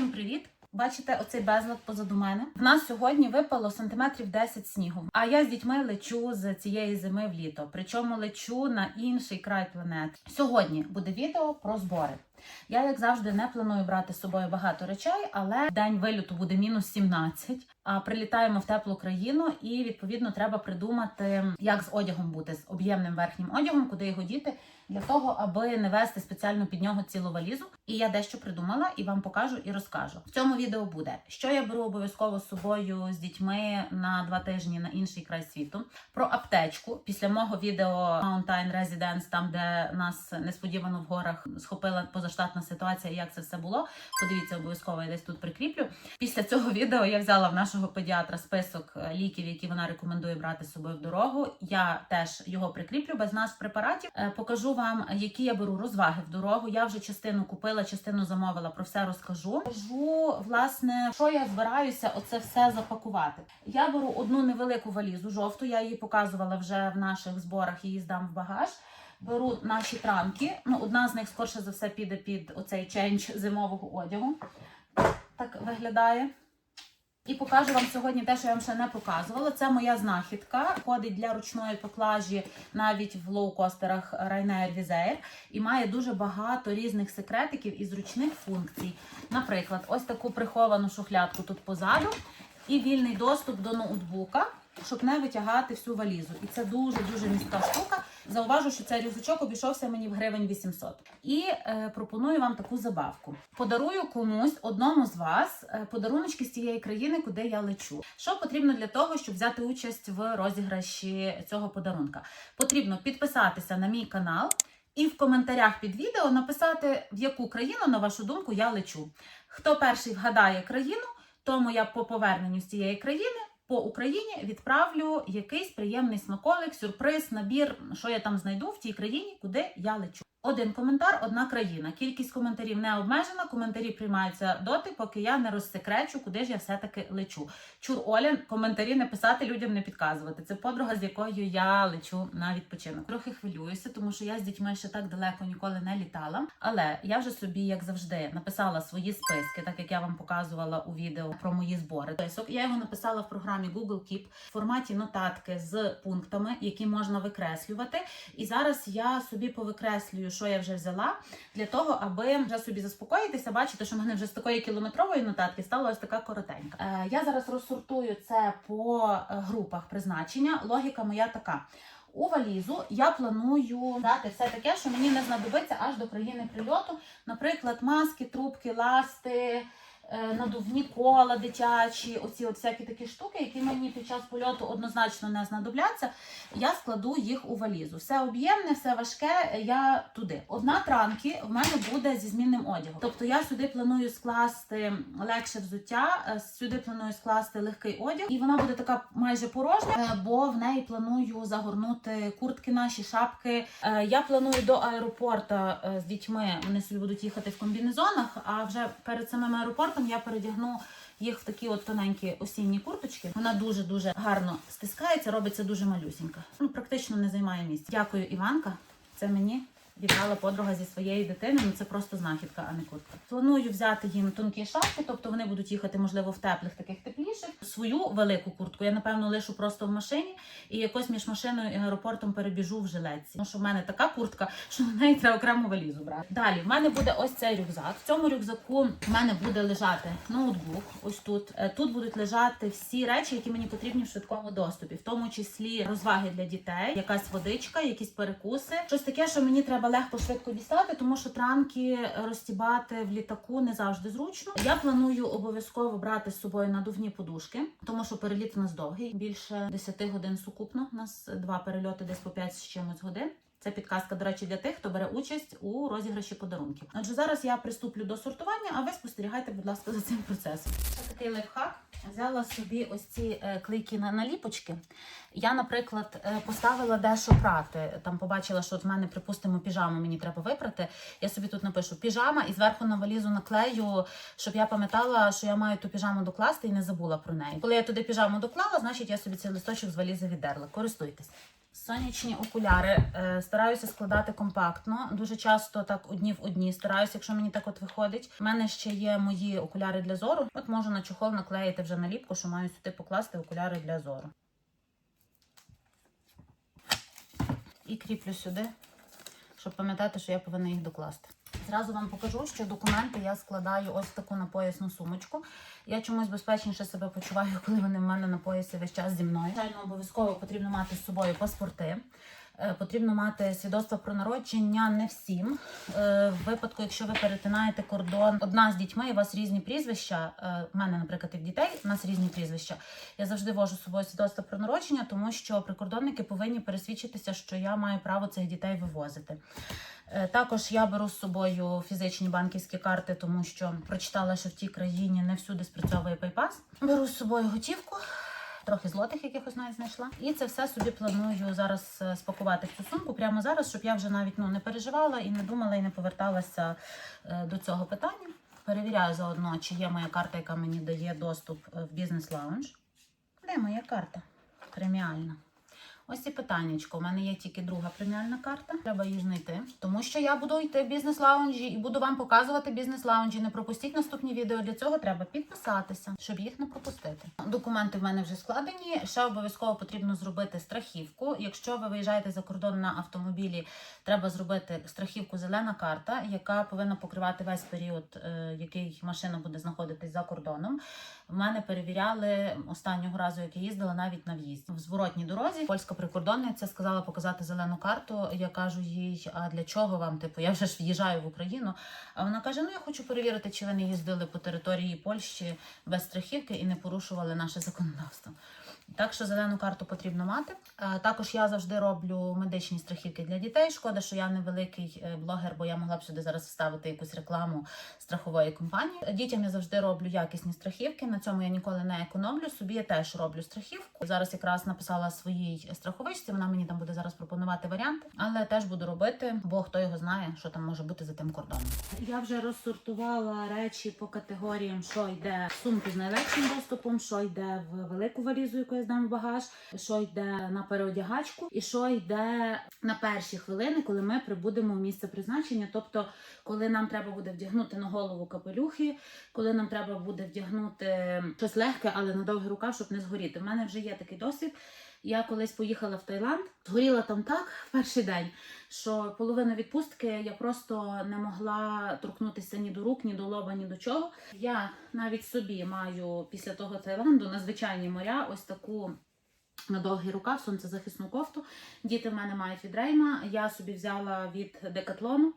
Всім привіт! Бачите оцей безлад позаду мене. В нас сьогодні випало сантиметрів 10 снігу. А я з дітьми лечу з цієї зими в літо. Причому лечу на інший край планети. Сьогодні буде відео про збори. Я, як завжди, не планую брати з собою багато речей, але день виліту буде мінус 17, А прилітаємо в теплу країну, і відповідно треба придумати, як з одягом бути з об'ємним верхнім одягом, куди його діти, для того, аби не вести спеціально під нього цілу валізу. І я дещо придумала і вам покажу і розкажу. В цьому відео буде, що я беру обов'язково з собою з дітьми на два тижні на інший край світу. Про аптечку після мого відео Mountain Residence, там де нас несподівано в горах схопила позаштатна ситуація, як це все було. Подивіться, обов'язково я десь тут прикріплю. Після цього відео я взяла в нашого педіатра список е, ліків, які вона рекомендує брати з собою в дорогу. Я теж його прикріплю без нас препаратів. Е, Покажу вам, які я беру розваги в дорогу. Я вже частину купила, частину замовила. Про все розкажу. Кажу, власне, що я збираюся оце все запакувати. Я беру одну невелику валізу жовту. Я її показувала вже в наших зборах. Її здам в багаж. Беру наші транки. Ну, одна з них скорше за все піде під оцей ченч зимового одягу. Так виглядає. І покажу вам сьогодні те, що я вам ще не показувала. Це моя знахідка. Ходить для ручної поклажі навіть в лоукостерах Ryanair Wizz і має дуже багато різних секретиків і зручних функцій. Наприклад, ось таку приховану шухлядку тут позаду, і вільний доступ до ноутбука, щоб не витягати всю валізу. І це дуже дуже містка штука. Зауважу, що цей рюкзачок обійшовся мені в гривень 800. І е, пропоную вам таку забавку. Подарую комусь одному з вас е, подаруночки з тієї країни, куди я лечу. Що потрібно для того, щоб взяти участь в розіграші цього подарунка? Потрібно підписатися на мій канал. І в коментарях під відео написати, в яку країну, на вашу думку, я лечу. Хто перший вгадає країну, тому я по поверненню з цієї країни по Україні відправлю якийсь приємний смаколик, сюрприз, набір, що я там знайду в тій країні, куди я лечу. Один коментар, одна країна. Кількість коментарів не обмежена. Коментарі приймаються доти, поки я не розсекречу, куди ж я все-таки лечу. Чур Оля, коментарі не писати людям не підказувати. Це подруга, з якою я лечу на відпочинок. Трохи хвилююся, тому що я з дітьми ще так далеко ніколи не літала. Але я вже собі, як завжди, написала свої списки, так як я вам показувала у відео про мої збори. Список я його написала в програмі Google Keep в форматі нотатки з пунктами, які можна викреслювати. І зараз я собі повикреслюю, що я вже взяла, для того, аби вже собі заспокоїтися. Бачите, що в мене вже з такої кілометрової нотатки стала ось така коротенька. Е, я зараз розсортую це по е, групах призначення. Логіка моя така. У валізу я планую дати все таке, що мені не знадобиться аж до країни прильоту. Наприклад, маски, трубки, ласти, надувні кола дитячі, оці от всякі такі штуки, які мені під час польоту однозначно не знадобляться. Я складу їх у валізу. Все об'ємне, все важке. Я туди. Одна транки в мене буде зі змінним одягом. Тобто я сюди планую скласти легше взуття, е, сюди планую скласти легкий одяг, і вона буде така майже порожня, е, бо в неї планую загорнути куртки наші, шапки. Е, Я планую до аеропорту е, з дітьми. Вони собі будуть їхати в комбінезонах. А вже перед самим аеропортом я передягну їх в такі от тоненькі осінні курточки. Вона дуже дуже гарно стискається, робиться дуже малюсінька. Ну практично не займає місця. Дякую, Іванка. Це мені. Віддала подруга зі своєї дитини, ну це просто знахідка, а не куртка. Планую взяти їм тонкі шапки, тобто вони будуть їхати, можливо, в теплих таких тепліших. Свою велику куртку я напевно лишу просто в машині і якось між машиною і аеропортом перебіжу в жилетці. Тому що в мене така куртка, що на неї треба окрему валізу брати. Далі в мене буде ось цей рюкзак. В цьому рюкзаку в мене буде лежати ноутбук. Ось тут. Е, Тут будуть лежати всі речі, які мені потрібні в швидкому доступі, в тому числі розваги для дітей, якась водичка, якісь перекуси, щось таке, що мені треба легко швидко дістати, тому що транки розтібати в літаку не завжди зручно. Я планую обов'язково брати з собою надувні подушки, тому що переліт у нас довгий, більше 10 годин сукупно. У нас два перельоти, десь по 5 з чимось годин. Це підказка, до речі, для тих, хто бере участь у розіграші подарунків. Отже, зараз я приступлю до сортування, а ви спостерігайте, будь ласка, за цим процесом. Це такий лайфхак. Взяла собі ось ці клейки клейкі на наліпочки. Я, наприклад, е, поставила дещо прати. Там побачила, що от в мене, припустимо, піжаму мені треба випрати. Я собі тут напишу піжама і зверху на валізу наклею, щоб я пам'ятала, що я маю ту піжаму докласти і не забула про неї. Коли я туди піжаму доклала, значить я собі цей листочок з валізи віддерла. Користуйтесь. Сонячні окуляри Е, стараюся складати компактно. Дуже часто так одні в одні стараюся, якщо мені так от виходить. У мене ще є мої окуляри для зору. От можу на чохол наклеїти вже наліпку, що маю сюди покласти окуляри для зору. І кріплю сюди, щоб пам'ятати, що я повинна їх докласти. Зразу вам покажу, що документи я складаю ось таку на поясну сумочку. Я чомусь безпечніше себе почуваю, коли вони в мене на поясі весь час зі мною. Звичайно, обов'язково потрібно мати з собою паспорти. Е, Потрібно мати свідоцтво про народження не всім. Е, В випадку, якщо ви перетинаєте кордон одна з дітьми, у вас різні прізвища. е, У мене, наприклад, і в дітей у нас різні прізвища. Я завжди вожу з собою свідоцтво про народження, тому що прикордонники повинні пересвідчитися, що я маю право цих дітей вивозити. Е, Також я беру з собою фізичні банківські карти, тому що прочитала, що в тій країні не всюди спрацьовує PayPass. Беру з собою готівку. Трохи злотих якихось навіть знайшла. І це все собі планую зараз е, спакувати в цю сумку прямо зараз, щоб я вже навіть ну, не переживала і не думала, і не поверталася е, до цього питання. Перевіряю заодно, чи є моя карта, яка мені дає доступ е, в бізнес-лаунж. Де моя карта? Преміальна. Ось і питаннячко. У мене є тільки друга преміальна карта. Треба її знайти. Тому що я буду йти в бізнес-лаунжі і буду вам показувати бізнес-лаунжі. Не пропустіть наступні відео. Для цього треба підписатися, щоб їх не пропустити. Документи в мене вже складені. Ще обов'язково потрібно зробити страхівку. Якщо ви виїжджаєте за кордон на автомобілі, треба зробити страхівку зелена карта, яка повинна покривати весь період, е, який машина буде знаходитись за кордоном. В мене перевіряли останнього разу, як я їздила, навіть на в'їзд. В зворотній дорозі польська прикордонниця сказала показати зелену карту. Я кажу їй, а для чого вам? Типу, я вже ж в'їжджаю в Україну. А вона каже: Ну я хочу перевірити, чи ви не їздили по території Польщі без страхівки і не порушували наше законодавство. Так що зелену карту потрібно мати. Е, Також я завжди роблю медичні страхівки для дітей. Шкода, що я не великий е, блогер, бо я могла б сюди зараз вставити якусь рекламу страхової компанії. Дітям я завжди роблю якісні страхівки. На цьому я ніколи не економлю. Собі я теж роблю страхівку. Зараз якраз написала своїй страховичці. Вона мені там буде зараз пропонувати варіанти, але теж буду робити, бо хто його знає, що там може бути за тим кордоном. Я вже розсортувала речі по категоріям, що йде в сумку з найлегшим доступом, що йде в велику валізу, яку я здам нами багаж, що йде на переодягачку, і що йде на перші хвилини, коли ми прибудемо в місце призначення. Тобто, коли нам треба буде вдягнути на голову капелюхи, коли нам треба буде вдягнути щось легке, але на довгий рукав, щоб не згоріти. У мене вже є такий досвід. Я колись поїхала в Таїланд, згоріла там так в перший день, що половину відпустки я просто не могла торкнутися ні до рук, ні до лоба, ні до чого. Я навіть собі маю після того Таїланду на звичайні моря ось таку. На довгий рукав сонцезахисну кофту. Діти в мене мають від Рейма. Я собі взяла від Декатлону.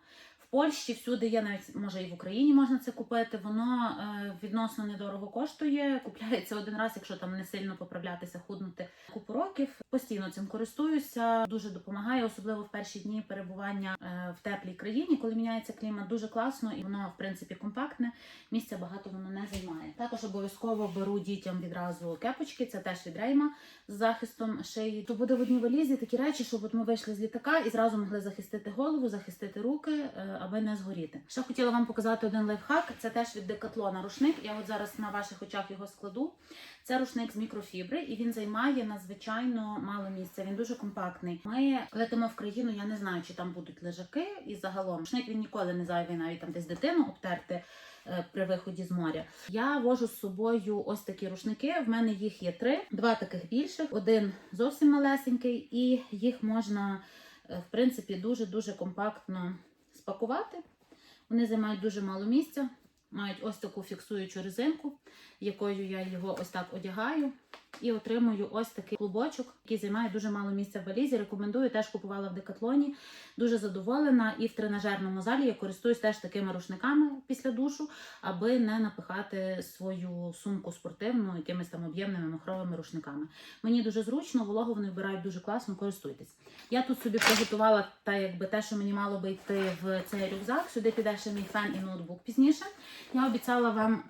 Польщі всюди є, навіть може і в Україні можна це купити. Воно е, відносно недорого коштує. Купляється один раз, якщо там не сильно поправлятися, худнути купу років. Постійно цим користуюся. Дуже допомагає, особливо в перші дні перебування е, в теплій країні, коли міняється клімат. Дуже класно і воно в принципі компактне. Місця багато воно не займає. Також обов'язково беру дітям відразу кепочки. Це теж від Рейма з захистом шиї. То буде в одній валізі такі речі, щоб от ми вийшли з літака і зразу могли захистити голову, захистити руки, е, аби не згоріти. Ще хотіла вам показати один лайфхак. Це теж від Декатлона рушник. Я от зараз на ваших очах його складу. Це рушник з мікрофібри, і він займає надзвичайно мало місця. Він дуже компактний. Ми летимо в країну. Я не знаю, чи там будуть лежаки, і загалом рушник він ніколи не зайвий, навіть там десь дитину обтерти е, при виході з моря. Я вожу з собою ось такі рушники. В мене їх є три, два таких більших, один зовсім малесенький, і їх можна е, в принципі дуже дуже компактно спакувати. Вони займають дуже мало місця. Мають ось таку фіксуючу резинку, якою я його ось так одягаю. І отримую ось такий клубочок, який займає дуже мало місця в валізі. Рекомендую, теж купувала в декатлоні. Дуже задоволена. І в тренажерному залі я користуюсь теж такими рушниками після душу, аби не напихати свою сумку спортивну якимись там об'ємними махровими рушниками. Мені дуже зручно, вологу вони вбирають дуже класно, користуйтесь. Я тут собі приготувала та якби те, що мені мало би йти в цей рюкзак. Сюди піде ще мій фен і ноутбук пізніше. Я обіцяла вам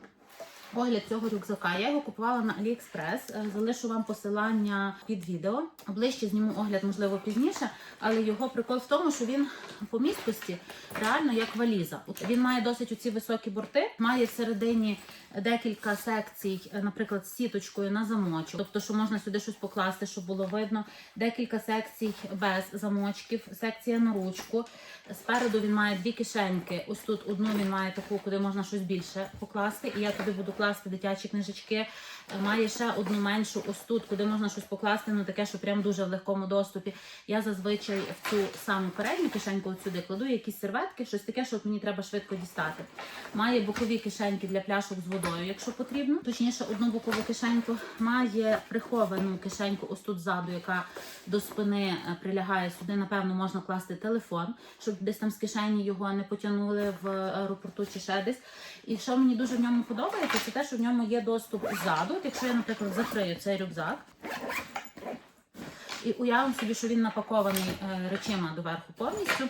огляд цього рюкзака. Я його купувала на AliExpress. Е, Залишу вам посилання під відео. Ближче зніму огляд, можливо, пізніше. Але його прикол в тому, що він по місткості реально як валіза. Він має досить оці високі борти, має всередині декілька секцій, е, наприклад, з сіточкою на замочок. Тобто, що можна сюди щось покласти, щоб було видно. Декілька секцій без замочків, секція на ручку. Спереду він має дві кишеньки. Ось тут одну він має таку, куди можна щось більше покласти. І я туди буду класти дитячі книжечки. Е, Має ще одну меншу ось тут, куди можна щось покласти, ну таке, що прям дуже в легкому доступі. Я зазвичай в цю саму передню кишеньку от сюди кладу якісь серветки, щось таке, що мені треба швидко дістати. Має бокові кишеньки для пляшок з водою, якщо потрібно. Точніше, одну бокову кишеньку. Має приховану кишеньку ось тут ззаду, яка до спини е, прилягає сюди. Напевно, можна класти телефон, щоб десь там з кишені його не потягнули в аеропорту чи ще десь. І що мені дуже в ньому подобається, це те, що в ньому є доступ ззаду. Якщо я, наприклад, закрию цей рюкзак. І уявимо собі, що він напакований е, речима доверху повністю.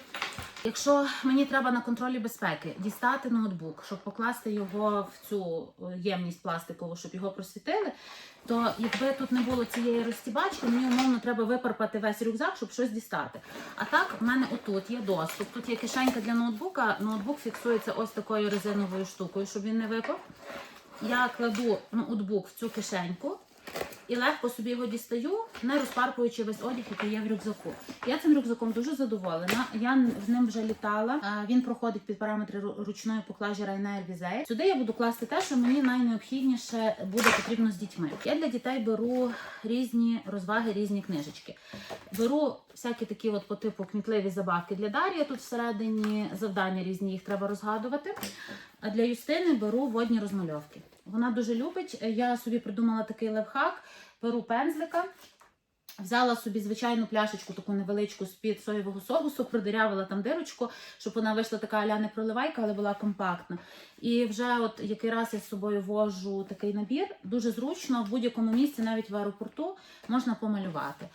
Якщо мені треба на контролі безпеки дістати ноутбук, щоб покласти його в цю е, ємність пластикову, щоб його просвітили, то якби тут не було цієї розтібачки, мені умовно треба випарпати весь рюкзак, щоб щось дістати. А так, в мене отут є доступ. Тут є кишенька для ноутбука. Ноутбук фіксується ось такою резиновою штукою, щоб він не випав. Я кладу ноутбук в цю кишеньку і легко собі його дістаю, не розпарпуючи весь одяг, який є в рюкзаку. Я цим рюкзаком дуже задоволена. Я з ним вже літала. Він проходить під параметри ручної поклажі Ryanair Visa. Сюди я буду класти те, що мені найнеобхідніше буде потрібно з дітьми. Я для дітей беру різні розваги, різні книжечки. Беру всякі такі от по типу кмітливі забавки для Дар'я. Тут всередині завдання різні їх треба розгадувати. А для Юстини беру водні розмальовки. Вона дуже любить. Я собі придумала такий лайфхак. Беру пензлика, взяла собі звичайну пляшечку, таку невеличку з-під соєвого соусу, продирявила там дирочку, щоб вона вийшла така аля не проливайка, але була компактна. І вже от який раз я з собою вожу такий набір, дуже зручно в будь-якому місці, навіть в аеропорту, можна помалювати.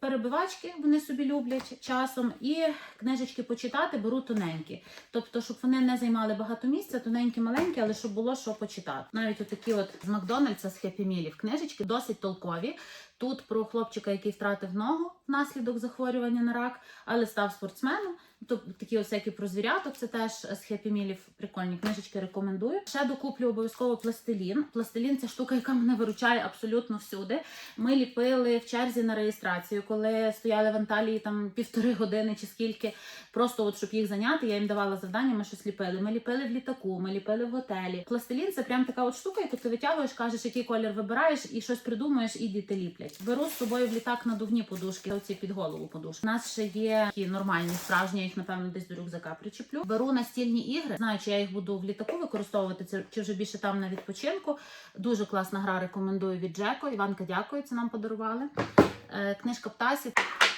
Перебивачки вони собі люблять часом, і книжечки почитати беру тоненькі. Тобто, щоб вони не займали багато місця, тоненькі, маленькі, але щоб було що почитати. Навіть отакі от з Макдональдса, з Хеппі Мілів книжечки досить толкові. Тут про хлопчика, який втратив ногу внаслідок захворювання на рак, але став спортсменом. Тобто такі ось про звіряток, це теж з Хеппі Мілів прикольні книжечки рекомендую. Ще докуплю обов'язково пластилін. Пластилін це штука, яка мене виручає абсолютно всюди. Ми ліпили в черзі на реєстрацію, коли стояли в Анталії там півтори години чи скільки. Просто от щоб їх зайняти, я їм давала завдання, ми щось ліпили. Ми ліпили в літаку, ми ліпили в готелі. Пластилін це прям така от штука, яку ти витягуєш, кажеш, який колір вибираєш, і щось придумаєш, і діти ліплять. Беру з собою в літак надувні подушки, оці під голову подушки. У нас ще є такі нормальні, справжні, їх напевно десь до рюкзака причеплю. Беру настільні ігри. Знаю, чи я їх буду в літаку використовувати, чи вже більше там на відпочинку. Дуже класна гра, рекомендую від Джеко. Іванка, дякую, це нам подарували. Е, Книжка Птасі.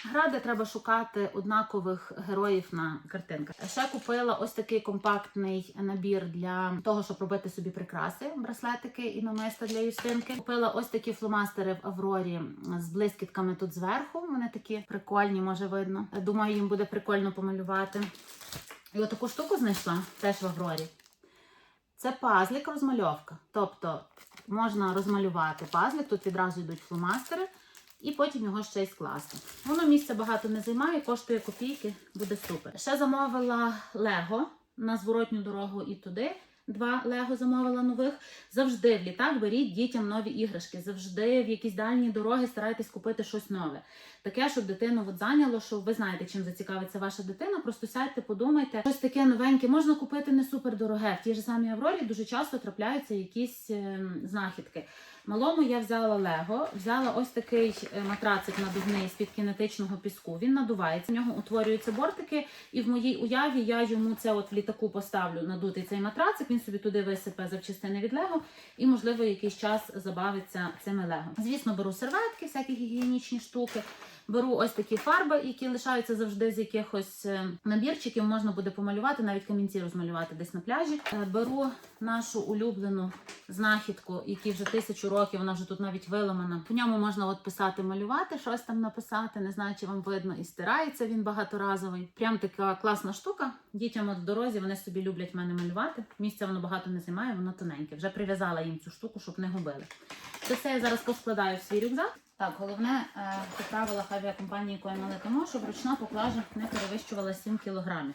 Гра, де треба шукати однакових героїв на картинках. Ще купила ось такий компактний набір для того, щоб робити собі прикраси, браслетики і намиста для Юстинки. Купила ось такі фломастери в Аврорі з блискітками тут зверху. Вони такі прикольні, може видно. Думаю, їм буде прикольно помалювати. І отаку штуку знайшла теж в Аврорі. Це пазлик розмальовка. Тобто можна розмалювати пазлик, тут відразу йдуть фломастери, і потім його ще й скласти. Воно місця багато не займає, коштує копійки, буде супер. Ще замовила Лего на зворотню дорогу і туди. Два Лего замовила нових. Завжди в літак беріть дітям нові іграшки. Завжди в якісь дальні дороги старайтесь купити щось нове. Таке, щоб дитину от зайняло, що ви знаєте, чим зацікавиться ваша дитина. Просто сядьте, подумайте, щось таке новеньке можна купити не супер дороге. В тій ж самій Аврорі дуже часто трапляються якісь ем, знахідки. Малому я взяла Лего, взяла ось такий е, матрацик надувний з-під кінетичного піску. Він надувається, в нього утворюються бортики, і в моїй уяві я йому це от в літаку поставлю надутий цей матрацик. Він собі туди висипе запчастини від Лего і, можливо, якийсь час забавиться цими Лего. Звісно, беру серветки, всякі гігієнічні штуки. Беру ось такі фарби, які лишаються завжди з якихось е, набірчиків. Можна буде помалювати, навіть камінці розмалювати десь на пляжі. Е, Беру нашу улюблену знахідку, якій вже тисячу років, вона вже тут навіть виламана. По ньому можна от писати, малювати, щось там написати. Не знаю, чи вам видно, і стирається він багаторазовий. Прям така класна штука. Дітям от в дорозі вони собі люблять мене малювати. Місця воно багато не займає, воно тоненьке. Вже прив'язала їм цю штуку, щоб не губили. Це все я зараз поскладаю в свій рюкзак. Так, головне е, по правилах авіакомпанії, якою ми летимо, щоб ручна поклажа не перевищувала 7 кілограмів.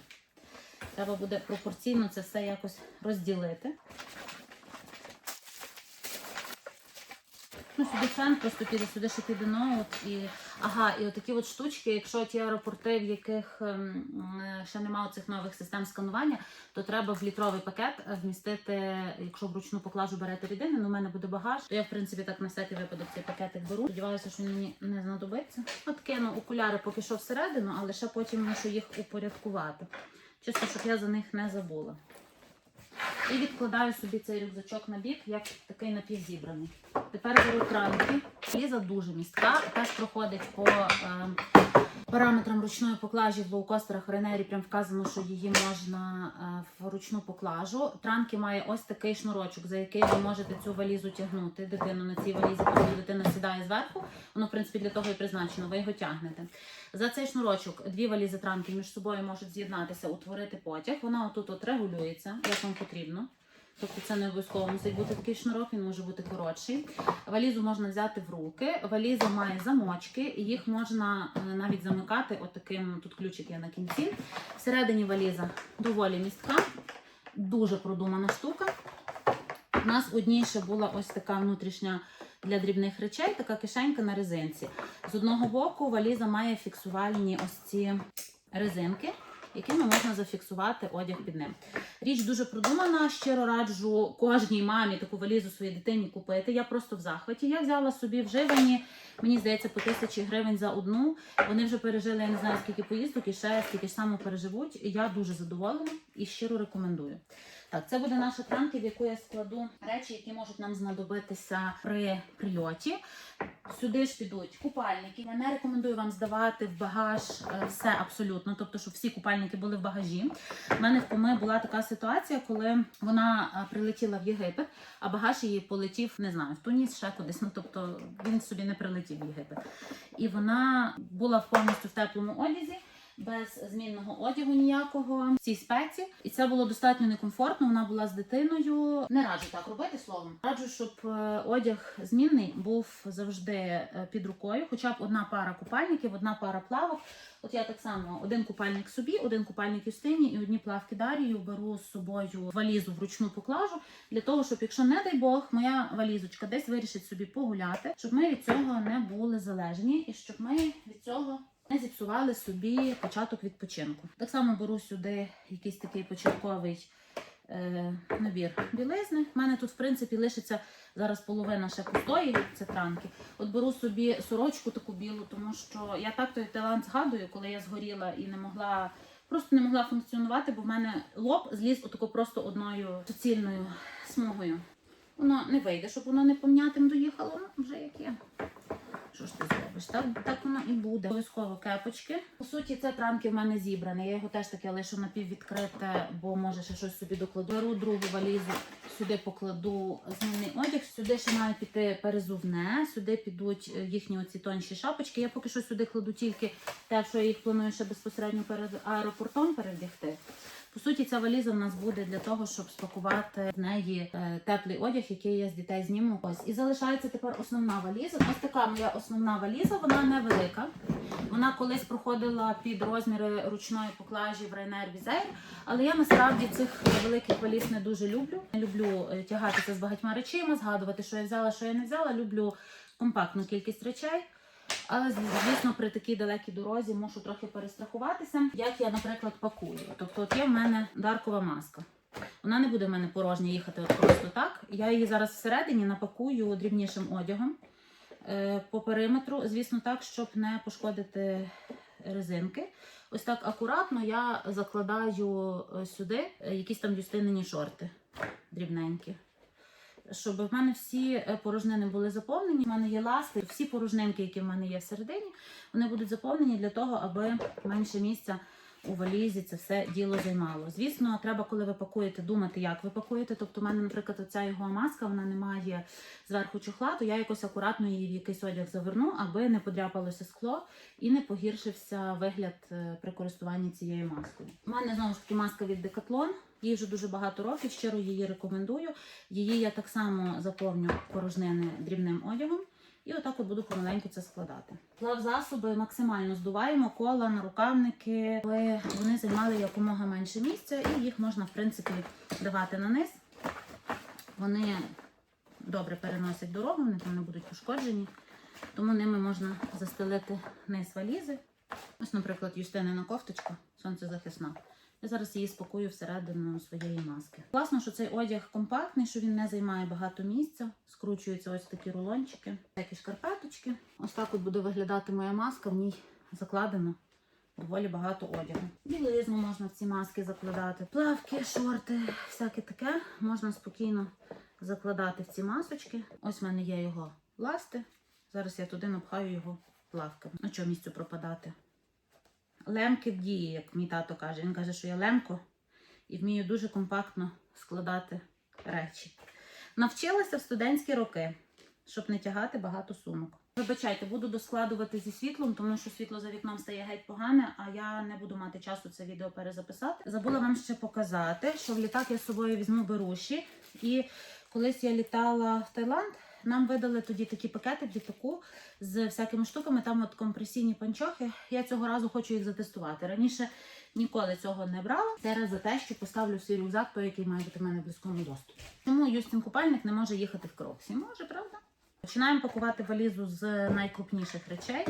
Треба буде пропорційно це все якось розділити. Ну, сюди фен просто піде, сюди ще піде ноут. І... Ага, і отакі от штучки, якщо ті аеропорти, в яких ем, е, ще немає цих нових систем сканування, то треба в літровий пакет е, вмістити, якщо вручну поклажу берете рідини, ну в мене буде багаж, то я в принципі так на всякий випадок цей пакетик беру. Сподіваюся, що мені не знадобиться. От кину окуляри поки що всередину, але ще потім мушу їх упорядкувати. Чисто, щоб я за них не забула. І відкладаю собі цей рюкзачок на бік, як такий напівзібраний. Тепер беру транки. Ліза дуже містка, теж проходить по е, параметрам ручної поклажі в лоукостерах Ренері. Прям вказано, що її можна е, в ручну поклажу. Транки має ось такий шнурочок, за який ви можете цю валізу тягнути. Дитину на цій валізі, коли дитина сідає зверху. Воно, в принципі, для того і призначено. Ви його тягнете. За цей шнурочок дві валізи транки між собою можуть з'єднатися, утворити потяг. Вона отут от регулюється, як вам потрібно. Тобто це не обов'язково мусить бути такий шнурок, він може бути коротший. Валізу можна взяти в руки. Валіза має замочки, і їх можна е, навіть замикати. Отаким тут ключик є на кінці. Всередині валіза доволі містка, дуже продумана штука. У нас ще була ось така внутрішня для дрібних речей, така кишенька на резинці. З одного боку валіза має фіксувальні ось ці резинки, якими можна зафіксувати одяг під ним. Річ дуже продумана. Щиро раджу кожній мамі таку валізу своїй дитині купити. Я просто в захваті. Я взяла собі вживані, мені здається, по тисячі гривень за одну. Вони вже пережили, я не знаю скільки поїздок і ще скільки ж само переживуть. Я дуже задоволена і щиро рекомендую. Так, це буде наша транки, в яку я складу речі, які можуть нам знадобитися при прильоті. Сюди ж підуть купальники. Я не рекомендую вам здавати в багаж е, все абсолютно, тобто, щоб всі купальники були в багажі. У мене в Коми була така ситуація, коли вона е, прилетіла в Єгипет, а багаж її полетів, не знаю, в Туніс, ще кудись. Ну тобто він собі не прилетів в Єгипет. І вона була повністю в теплому одязі. Без змінного одягу ніякого цій спеці, і це було достатньо некомфортно. Вона була з дитиною. Не раджу так робити словом. Раджу, щоб е, одяг змінний був завжди е, під рукою, хоча б одна пара купальників, одна пара плавок. От я так само один купальник собі, один купальник Юстині і одні плавки Дарію беру з собою валізу в ручну поклажу для того, щоб, якщо не дай Бог, моя валізочка десь вирішить собі погуляти, щоб ми від цього не були залежні і щоб ми від цього не зіпсували собі початок відпочинку. Так само беру сюди якийсь такий початковий е, набір білизни. У мене тут, в принципі, лишиться зараз половина ще пустої, це транки. От беру собі сорочку таку білу, тому що я так той талант згадую, коли я згоріла і не могла. Просто не могла функціонувати, бо в мене лоб зліз отако просто одною суцільною смугою. Воно не вийде, щоб воно не пом'ятим доїхало, ну вже як є. Що ж ти зробиш? Так, так воно і буде. Обов'язково кепочки. По суті, це транки в мене зібрані. Я його теж таке лишу напіввідкрите, бо може ще щось собі докладу. Беру другу валізу, сюди покладу змінний одяг. Сюди ще має піти перезувне, сюди підуть е, їхні оці тонші шапочки. Я поки що сюди кладу тільки те, що я їх планую ще безпосередньо перед аеропортом перевдягти. По суті, ця валіза в нас буде для того, щоб спакувати в неї е, теплий одяг, який я з дітей зніму. Ось і залишається тепер основна валіза. Ось така моя основна валіза. Вона невелика. Вона колись проходила під розміри ручної поклажі в Ryanair Wizz але я насправді цих великих валіз не дуже люблю. Не люблю е, тягатися з багатьма речима, згадувати, що я взяла, що я не взяла. Люблю компактну кількість речей. Але звісно, при такій далекій дорозі мушу трохи перестрахуватися, як я, наприклад, пакую. Тобто, от є в мене даркова маска. Вона не буде в мене порожня їхати от просто так. Я її зараз всередині напакую дрібнішим одягом е, по периметру, звісно, так, щоб не пошкодити резинки. Ось так акуратно я закладаю е, сюди е, якісь там юстинені шорти дрібненькі. Щоб в мене всі е, порожнини були заповнені. У мене є ласти, всі порожнинки, які в мене є всередині, вони будуть заповнені для того, аби менше місця у валізі це все діло займало. Звісно, треба, коли ви пакуєте, думати, як ви пакуєте. Тобто, у мене, наприклад, оця його маска, вона не має зверху чохла, то я якось акуратно її в якийсь одяг заверну, аби не подряпалося скло і не погіршився вигляд е, при користуванні цією маскою. У мене знову ж таки маска від Decathlon. Їй вже дуже багато років, щиро її рекомендую. Її я так само заповню порожнини дрібним одягом. І отак от буду помаленьку це складати. Плав засоби максимально здуваємо кола, нарукавники, але вони займали якомога менше місця, і їх можна, в принципі, давати на низ. Вони добре переносять дорогу, вони там не будуть пошкоджені, тому ними можна застелити низ валізи. Ось, наприклад, Юстинина кофточка, сонцезахисна. Я зараз її спакую всередину своєї маски. Класно, що цей одяг компактний, що він не займає багато місця. Скручуються ось такі рулончики, такі шкарпеточки. Ось так от буде виглядати моя маска. В ній закладено доволі багато одягу. Білизну можна в ці маски закладати. Плавки, шорти, всяке таке можна спокійно закладати в ці масочки. Ось в мене є його ласти. Зараз я туди напхаю його плавками. На чому місцю пропадати? Лемки в дії, як мій тато каже. Він каже, що я лемко і вмію дуже компактно складати речі. Навчилася в студентські роки, щоб не тягати багато сумок. Вибачайте, буду доскладувати зі світлом, тому що світло за вікном стає геть погане, а я не буду мати часу це відео перезаписати. Забула вам ще показати, що в літак я з собою візьму беруші. І колись я літала в Таїланд, нам видали тоді такі пакети в літаку з всякими штуками. Там от компресійні панчохи. Я цього разу хочу їх затестувати. Раніше ніколи цього не брала. Зараз за те, що поставлю свій рюкзак, той, який має бути в мене в близькому доступі. Тому Юстін купальник не може їхати в кроксі. Може, правда? Починаємо пакувати валізу з найкрупніших речей.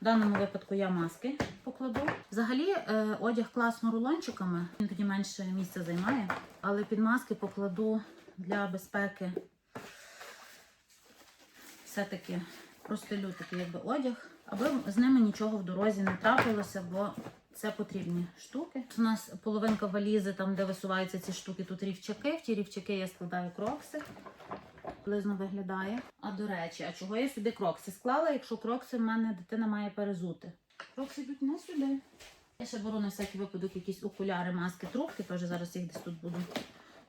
В даному випадку я маски покладу. Взагалі, е, одяг класно рулончиками, він тоді менше місця займає, але під маски покладу для безпеки все-таки простелю такий якби одяг, аби з ними нічого в дорозі не трапилося, бо це потрібні штуки. У нас половинка валізи, там де висуваються ці штуки, тут рівчаки. В ті рівчаки я складаю крокси. Приблизно виглядає. А до речі, а чого я сюди крокси склала, якщо крокси в мене дитина має перезути? Крокси йдуть не сюди. Я ще беру на всякий випадок якісь окуляри, маски, трубки, теж зараз їх десь тут буду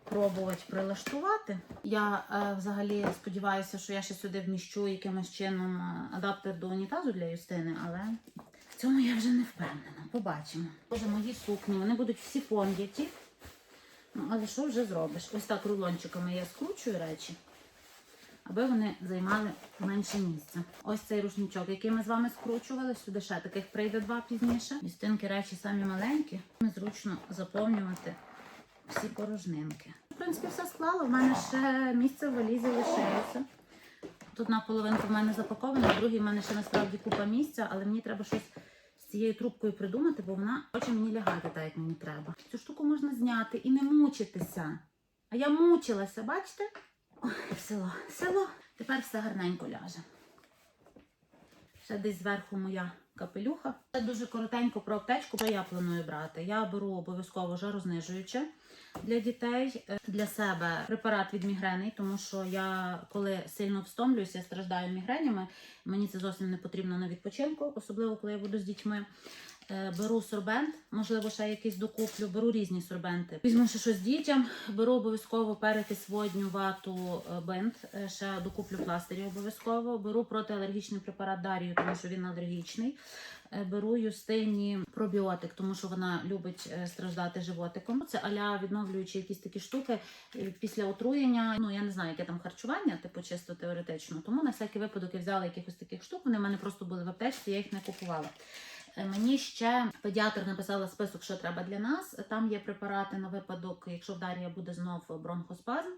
пробувати прилаштувати. Я е, взагалі сподіваюся, що я ще сюди вміщу якимось чином е, адаптер до унітазу для Юстини, але в цьому я вже не впевнена. Побачимо. Боже, мої сукні, вони будуть всі пом'яті. Ну, але що вже зробиш? Ось так рулончиками я скручую речі, аби вони займали менше місця. Ось цей рушничок, який ми з вами скручували, сюди ще таких прийде два пізніше. Містинки речі самі маленькі. Зручно заповнювати всі порожнинки. В принципі, все склала. В мене ще місце в валізі лишається. Тут на половинку в мене запаковано, в другій в мене ще насправді купа місця, але мені треба щось з цією трубкою придумати, бо вона хоче мені лягати так, як мені треба. Цю штуку можна зняти і не мучитися. А я мучилася, бачите? Ой, село, село. Тепер все гарненько ляже. Ще десь зверху моя капелюха. Це дуже коротенько про аптечку, що я планую брати. Я беру обов'язково жарознижуюче для дітей, Е, для себе препарат від мігрени, тому що я коли сильно встомлююся, я страждаю мігренями. Мені це зовсім не потрібно на відпочинку, особливо коли я буду з дітьми. Е, Беру сорбент, можливо, ще якийсь докуплю, беру різні сорбенти. Візьму ще щось дітям, беру обов'язково перекись водню вату е, бинт, е, ще докуплю пластирі обов'язково. Беру протиалергічний препарат Дарію, тому що він алергічний. Беру Юстині пробіотик, тому що вона любить страждати животиком. Це аля відновлюючі якісь такі штуки після отруєння. Ну я не знаю, яке там харчування, типу чисто теоретично. Тому на всякий випадок я взяла якихось таких штук. Вони в мене просто були в аптечці, я їх не купувала. Е, Мені ще педіатр написала список, що треба для нас. Там є препарати на випадок, якщо в Дарія буде знов бронхоспазм.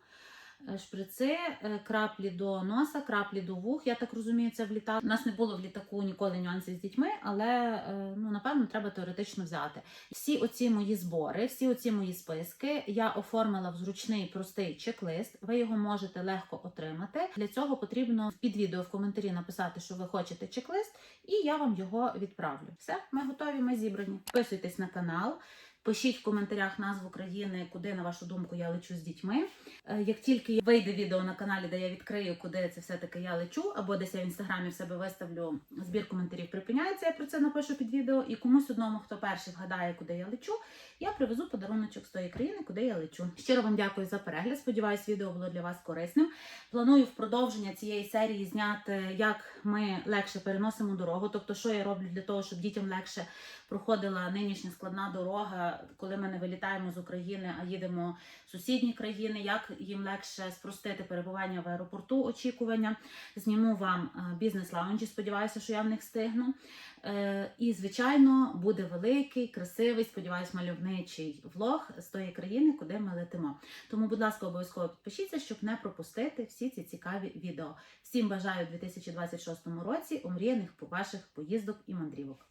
Е, Шприци, е, краплі до носа, краплі до вух. Я так розумію, це в літаку. У нас не було в літаку ніколи нюансів з дітьми, але е, ну напевно треба теоретично взяти. Всі оці мої збори, всі оці мої списки я оформила в зручний простий чек-лист. Ви його можете легко отримати. Для цього потрібно під відео в коментарі написати, що ви хочете чек-лист, і я вам його відправлю. Все, ми готові, ми зібрані. Підписуйтесь на канал. Пишіть в коментарях назву країни, куди, на вашу думку, я лечу з дітьми. Е, Як тільки вийде відео на каналі, де я відкрию, куди це все-таки я лечу, або десь я в інстаграмі в себе виставлю збір коментарів, припиняється, я про це напишу під відео. І комусь одному, хто перший вгадає, куди я лечу, я привезу подаруночок з тої країни, куди я лечу. Щиро вам дякую за перегляд. Сподіваюсь, відео було для вас корисним. Планую в продовження цієї серії зняти, як ми легше переносимо дорогу, тобто, що я роблю для того, щоб дітям легше проходила нинішня складна дорога, коли ми не вилітаємо з України, а їдемо в сусідні країни, як їм легше спростити перебування в аеропорту, очікування. Зніму вам е, бізнес-лаунжі, сподіваюся, що я в них встигну. Е, І, звичайно, буде великий, красивий, сподіваюсь, мальовничий влог з тої країни, куди ми летимо. Тому, будь ласка, обов'язково підпишіться, щоб не пропустити всі ці цікаві відео. Всім бажаю у 2026 році омріяних ваших поїздок і мандрівок.